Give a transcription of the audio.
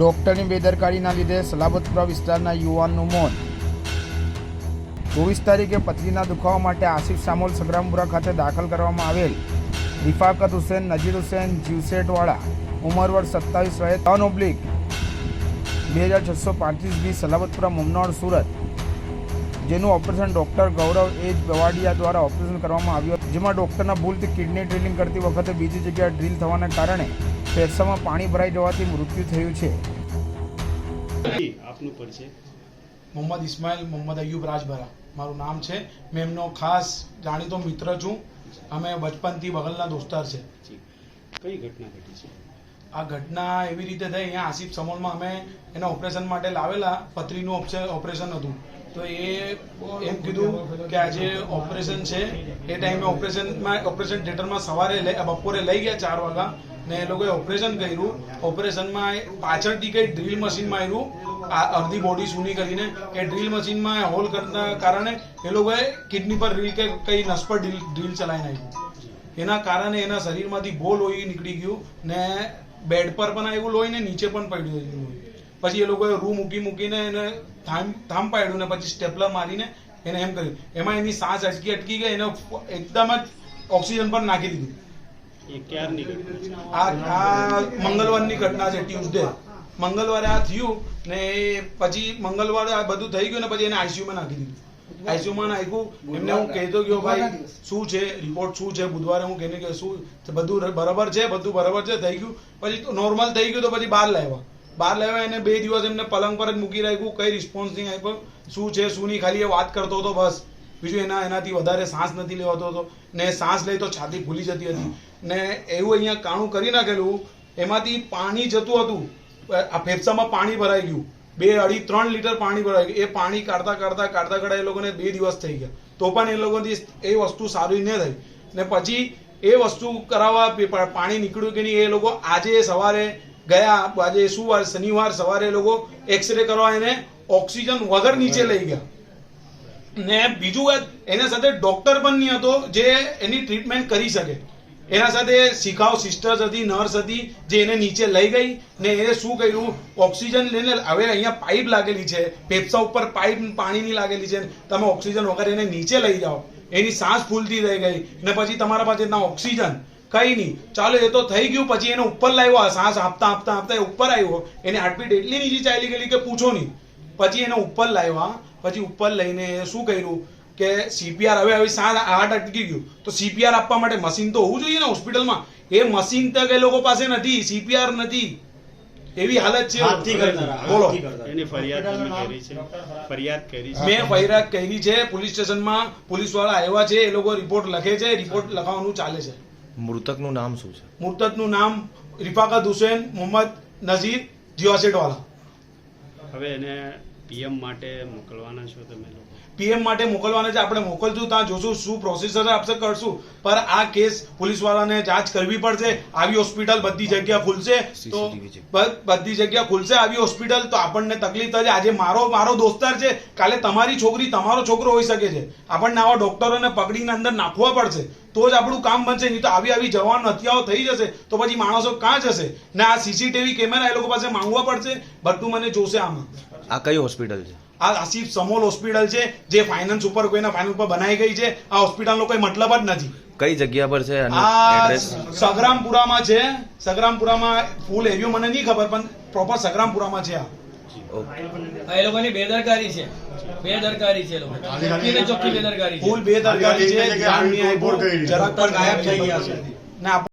ડોક્ટરની બેદરકારીના લીધે સલાબતપુરા વિસ્તારના યુવાનનું મોત. ચોવીસ તારીખે પથરીના દુખાવા માટે આસિફ સામોલ સંગ્રામપુરા ખાતે દાખલ કરવામાં આવેલ. રિફાકત હુસેન, નજીર હુસેન જીવસેટવાળા ઉંમર વર્ષ સત્તાવીસ રહે. ત્રણ ઓબ્લિક. બે હજાર છસો પાંત્રીસ બી સલાબતપુરા મમનોડ સુરત. જેનું ઓપરેશન ડૉક્ટર ગૌરવ એજ બવાડિયા દ્વારા ઓપરેશન કરવામાં આવ્યું જેમાં ડૉક્ટરના ભૂલથી કિડની ડ્રિલિંગ કરતી વખતે બીજી જગ્યાએ ડ્રીલ થવાના કારણે ફેફસામાં પાણી ભરાઈ જવાથી મૃત્યુ થયું છે. આપનું પરિચય મોહમ્મદ ઇસ્માઇલ મોહમ્મદ અયુબ રાજભરા. મારું નામ છે. મેં એમનો ખાસ જાણીતો મિત્ર છું. અમે બચપનથી બગલના દોસ્તાર છે. કઈ ઘટના ઘટી છે? આ ઘટના એવી રીતે થઈ અહીંયા આસિફ સમોલમાં અમે એના ઓપરેશન માટે લાવેલા પથરીનું ઓપરેશન હતું. તો એ એમ કીધું કે આજે ઓપરેશન છે એ ટાઈમે ઓપરેશનમાં ઓપરેશન થિયેટરમાં સવારે લઈ બપોરે લઈ ગયા ચાર વાગ્યા. ને એ લોકોએ ઓપરેશન કર્યું. ઓપરેશનમાં એ પાછળથી કઈ ડ્રીલ મશીનમાં આવ્યું આ અડધી બોડી સૂની કરીને એ ડ્રીલ મશીનમાં હોલ કરતા કારણે એ લોકોએ કિડની પર ડ્રીલ કે કઈ નસ પર ડ્રીલ ડ્રીલ ચલાવી નાખ્યું એના કારણે એના શરીરમાંથી બહુ લોહી નીકળી ગયું ને બેડ પર પણ આવ્યું લોહી ને નીચે પણ પડ્યું લોહી. પછી એ લોકોએ રૂ મૂકી મૂકીને એને થામ થામ પાડ્યું ને પછી સ્ટેપલર મારીને એને એમ કર્યું. એમાં એની સાંસ અટકી અટકી ગઈ, એને એકદમ જ ઓક્સિજન પર નાખી દીધું એ ક્યારની ઘટના છે આ આ મંગળવારની ઘટના છે ટ્યુઝડે મંગળવારે આ થયું ને પછી મંગળવારે આ બધું થઈ ગયું ને પછી એને આઈસીયુમાં નાખી દીધું. આઈસીયુમાં નાખ્યું. એમને હું કહેતો ગયો ભાઈ શું છે? રિપોર્ટ શું છે? બુધવારે હું કહીને કે શું? બધું બરાબર છે? બધું બરાબર છે? થઈ ગયું? પછી નોર્મલ થઈ ગયું તો પછી બહાર લાવ્યા. બહાર લાવ્યા એને બે દિવસ એમને પલંગ પર જ મૂકી રાખ્યું કઈ રિસ્પોન્સ નહીં આપ્યો. શું છે? શું નહીં? ખાલી એ વાત કરતો હતો બસ. બીજું એના એનાથી વધારે શ્વાસ નથી લેવાતો હતો. ને શ્વાસ લઈ તો છાતી ફૂલી જતી હતી. ને એવું અહીંયા કાણું કરી નાખેલું, એમાંથી પાણી જતું હતું. આ ફેફસામાં પાણી ભરાઈ ગયું. બે અઢી ત્રણ લીટર પાણી ભરાઈ ગયું. એ પાણી કાઢતા કાઢતા કાઢતા કાઢતા એ લોકોને બે દિવસ થઈ ગયા. તો પણ એ લોકોથી એ વસ્તુ સારી ન થઈ. ને પછી એ વસ્તુ કરાવવા પાણી નીકળ્યું કે નહીં એ લોકો આજે સવારે ગયા, આજે શું વાર શનિવાર સવારે એ લોકો એક્સરે કરવા એને ઓક્સિજન વગર નીચે લઈ ગયા. ને બીજું એના સાથે ડોક્ટર પણ નહીં હતો જે એની ટ્રીટમેન્ટ કરી શકે. એના સાથે શિખાઉ સિસ્ટર્સ હતી નર્સ હતી, જે એને નીચે લઈ ગઈ ને એને શું કર્યું? ઓક્સિજન લઈને હવે અહીંયા પાઇપ લાગેલી છે. ફેફસા ઉપર પાઇપ પાણીની લાગેલી છે. તમે ઓક્સિજન વગર એને નીચે લઈ જાઓ. એની સાસ ફૂલતી થઈ ગઈ ને પછી તમારા પાસે ના ઓક્સિજન. કઈ નહીં. ચાલો, એ તો થઈ ગયું. પછી એને ઉપર લાવ્યો. સાસ આપતા આપતા આપતા એ ઉપર આવ્યો. એની હાર્ટબીટ એટલી નીચે ચાલી ગયેલી કે પૂછો નહીં. પછી એને ઉપર લાવ્યા. પછી ઉપર લઈને શું કર્યું કે સીપીઆર હવે હવે સાત હાર્ટ અટકી ગયું. તો સીપીઆર આપવા માટે મશીન તો હોવું જોઈએ ને હોસ્પિટલમાં એ મશીન તક એ લોકો પાસે નથી સીપીઆર નથી. એવી હાલત છે. બોલો. હાથથી કરતા હતા. એની ફરિયાદ કરી છે. ફરિયાદ કરી છે. મેં ફરિયાદ કરી છે પોલીસ સ્ટેશનમાં. પોલીસવાળા આવ્યા છે એ લોકો રિપોર્ટ લખે છે રિપોર્ટ લખવાનું ચાલે છે. મૃતકનું નામ શું છે? મૃતકનું નામ રિફાકત હુસેન મોહમ્મદ નઝીર જીવાસેટ વાળા હવે એને પીએમ માટે મોકલવાના છો તમે લોકો? પીએમ માટે મોકલવાના છે. આપણે મોકલશું ત્યાં જોશું શું પ્રોસેસર આપશે કરશું. પર આ કેસ પોલીસ વાળાને જાંચ કરવી પડશે. આવી હોસ્પિટલ બધી જગ્યા ખુલશે. તો બધી જગ્યા ખુલશે આવી હોસ્પિટલ. તો આપણને તકલીફ થશે આજે મારો મારો દોસ્તાર છે. કાલે તમારી છોકરી તમારો છોકરો હોઈ શકે છે. આપણને આવા ડોક્ટરોને પકડીને અંદર નાખવા પડશે. તો જ આપણું કામ બનશે. નહીં તો આવી આવી જવાન હત્યાઓ થઈ જશે. તો પછી માણસો કાં જશે? ને આ સીસીટીવી કેમેરા એ લોકો પાસે માંગવા પડશે. બધું મને જોશે આમાં. આ કઈ હોસ્પિટલ છે? આ આસિફ સમોલ હોસ્પિટલ છે જે ફાઇનાન્સ ઉપર કોઈના ફાઇનાન્સ ઉપર બનાવી ગઈ છે. આ હોસ્પિટલનો કોઈ મતલબ જ નથી. કઈ જગ્યા પર છે આ સગરામપુરામાં છે. સગરામપુરામાં ફૂલ એરિયો મને નહીં ખબર પણ પ્રોપર સગરામપુરામાં છે આ. એ લોકોની બેદરકારી છે. બેદરકારી છે લોકો. ચોખ્ખી બેદરકારી ફૂલ બે છે. આજે ધ્યાન નહીં આવી આપ્યું. કરી. જરાક પણ ગાયબ થઈ ગયા છે. ને આપણે